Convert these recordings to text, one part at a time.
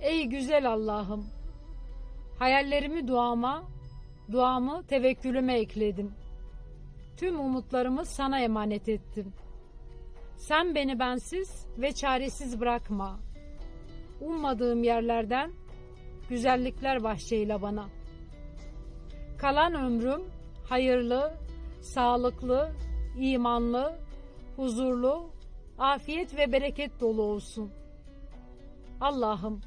Ey güzel Allah'ım, hayallerimi duama, duamı tevekkülüme ekledim. Tüm umutlarımı sana emanet ettim. Sen beni bensiz ve çaresiz bırakma. Ummadığım yerlerden güzellikler bahşeyle bana. Kalan ömrüm hayırlı, sağlıklı, imanlı, huzurlu, afiyet ve bereket dolu olsun. Allah'ım,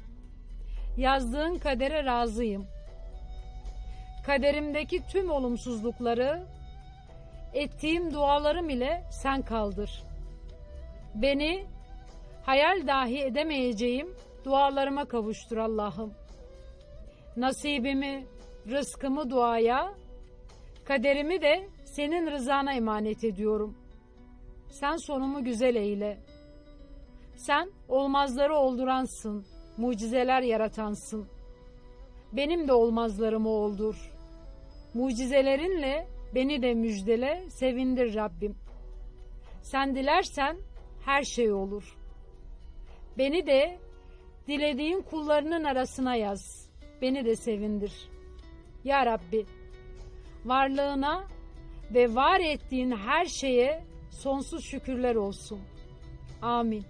yazdığın kadere razıyım. Kaderimdeki tüm olumsuzlukları, ettiğim dualarım ile sen kaldır. Beni hayal dahi edemeyeceğim dualarıma kavuştur Allah'ım. Nasibimi, rızkımı duaya, kaderimi de senin rızana emanet ediyorum. Sen sonumu güzel eyle. Sen olmazları olduransın, mucizeler yaratansın. Benim de olmazlarımı oldur. Mucizelerinle beni de müjdele, sevindir Rabbim. Sen dilersen her şey olur. Beni de dilediğin kullarının arasına yaz. Beni de sevindir. Ya Rabbi, varlığına ve var ettiğin her şeye sonsuz şükürler olsun. Amin.